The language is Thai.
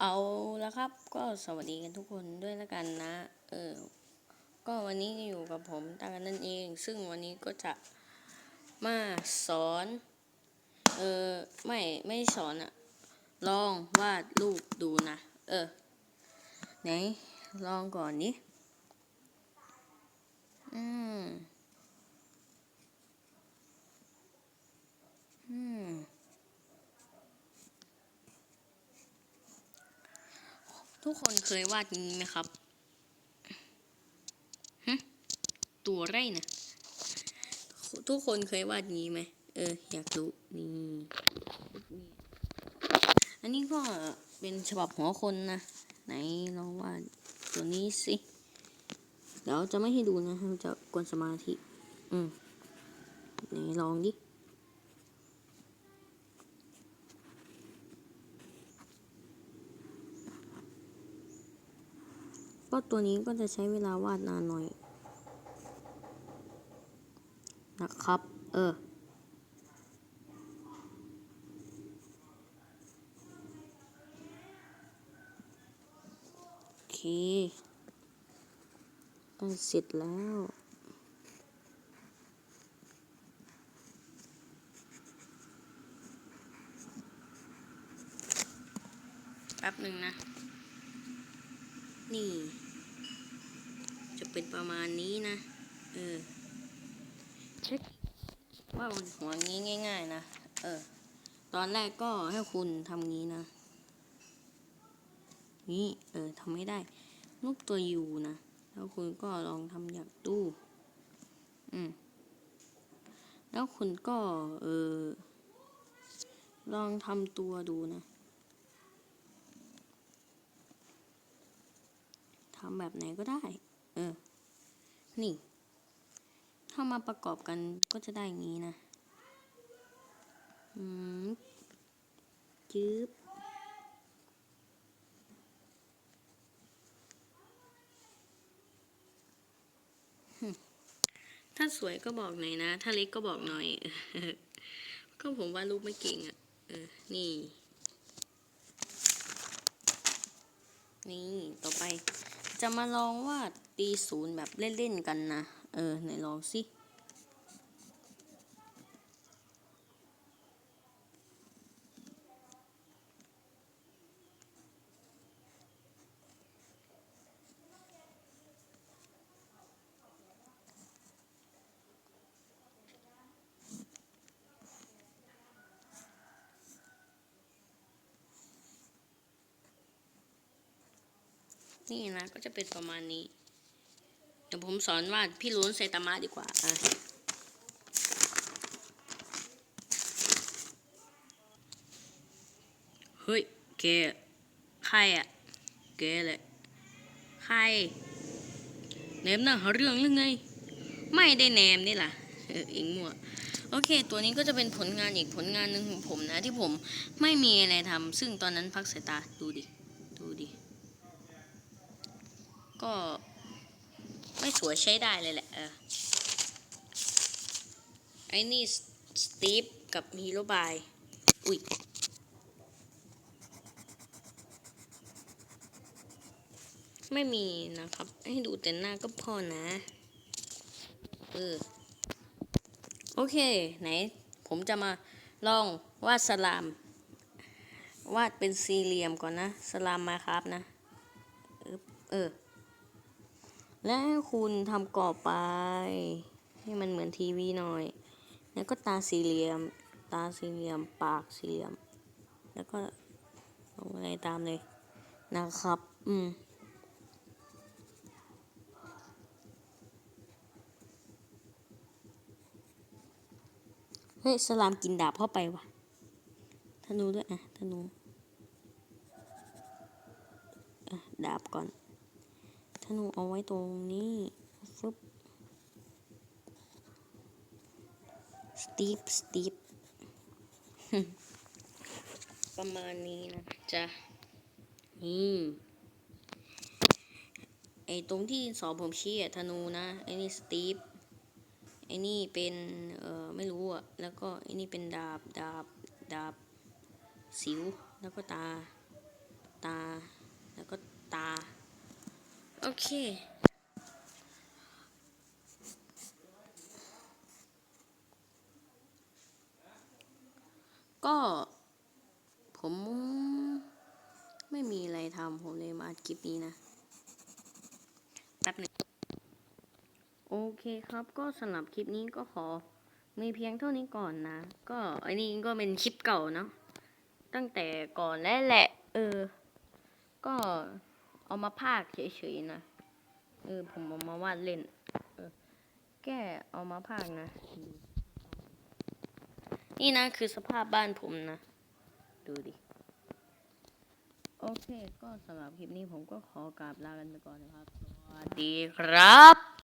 เอาละครับก็สวัสดีกันทุกคนด้วยละกันนะ เออ ก็วันนี้อยู่กับผมตากันนั่นเอง ซึ่งวันนี้ก็จะมาสอน เออไม่ไม่สอนอะลองวาดรูปดูนะ เออ ไหนลองก่อนนี้อืม อืม ทุกคนเคยวาดนี้ไหมครับฮะตัวไรนะทุกคนเคยวาดนี้ไหมเออ อยากรู้นี่อันนี้ก็เป็นฉบับหัวคนนะ ไหนลองวาดตัวนี้สิเดี๋ยวจะไม่ให้ดูนะจะกวนสมาธิ อืมไหนลองดิ ก็ตัวนี้ก็จะใช้เวลาวาดนานหน่อยนะครับ เออ โอเคมันเสร็จแล้วแป๊บหนึ่งนะ นี่จะ เป็นประมาณนี้นะ เออเช็คว่ามันหัวงี้ง่าย ๆ นะ เออ ตอนแรกก็ให้คุณทำงี้นะ นี่ เออทำไม่ได้รูปตัวยูนะ แล้วคุณก็ลองทำอย่างตู้ อืม แล้วคุณก็ เออ ลองทำตัวดูนะทำแบบไหนก็ได้ เออ นี่ ถ้ามาประกอบกันก็จะได้อย่างนี้นะ อืมจืบถ้าสวยก็บอกหน่อยนะ ถ้าเล็กก็บอกหน่อย ก็ผมว่าดรูปไม่เก่งอะ่ะ เออ นี่ นี่ ต่อไป จะมาลองวาดตีศูนย์แบบเล่นๆกันนะ เออไหนลองสิ นี่นะก็จะเป็นประมาณนี้ เดี๋ยวผมสอนวาดพี่ล้วนไซตามะดีกว่าอะเฮ้ยแกใครอะแกแหละใครแหนมน่ะหาเรื่องหรือไง ไม่ได้แหนมนี่ล่ะเออเองมั่วโอเค ตัวนี้ก็จะเป็นผลงานอีกผลงานหนึ่งของผมนะ ที่ผมไม่มีอะไรทำซึ่งตอนนั้นพักสายตาดูดิ ก็ ไม่สวยใช้ได้เลยแหละเออไอ้นี่สตีฟกับฮีโร่บาย อุ้ยไม่มีนะครับ ให้ดูแต่หน้าก็พอนะ เออ โอเค ไหน ผมจะมาลองวาดสลาม วาดเป็นสี่เหลี่ยมก่อนนะ สลามมาครับนะ เออเออ แล้วคุณทำกรอบไป ให้มันเหมือนทีวีหน่อย แล้วก็ตาสี่เหลี่ยม ตาสี่เหลี่ยม ปากสี่เหลี่ยม แล้วก็ลงอะไรตามเลยนะครับ อืมเฮ้ยสลามกินดาบเข้าไปว่ะธนูด้วยอะธนูอะดาบก่อน ธนูเอาไว้ตรงนี้ฟึบสตีฟสตีฟประมาณนี้นะจ๊ะนี่ไอตรงที่สอนผมชี้อะธนูนะไอนี่สตีฟไอนี่เป็นเอ่อไม่รู้อะแล้วก็ไอนี่เป็นดาบดาบดาบสิวแล้วก็ตา ตา แล้วก็ตา โอเค ก็ผมไม่มีอะไรทำผมเลยมาอัดคลิปนี้นะแป๊บหนึ่งโอเคครับก็สำหรับคลิปนี้ก็ขอมีเพียงเท่านี้ก่อนนะ ก็อันนี้ก็เป็นคลิปเก่าเนาะตั้งแต่ก่อนแล้วแหละ เออ ก็ เอามาพากเฉยๆนะ เออ ผมเอามาวาดเล่น เออ แก้เอามาพากนะ นี่นะคือสภาพบ้านผมนะ ดูดิ โอเค ก็สำหรับคลิปนี้ผมก็ขอกราบลากันไปก่อนนะครับ สวัสดีครับ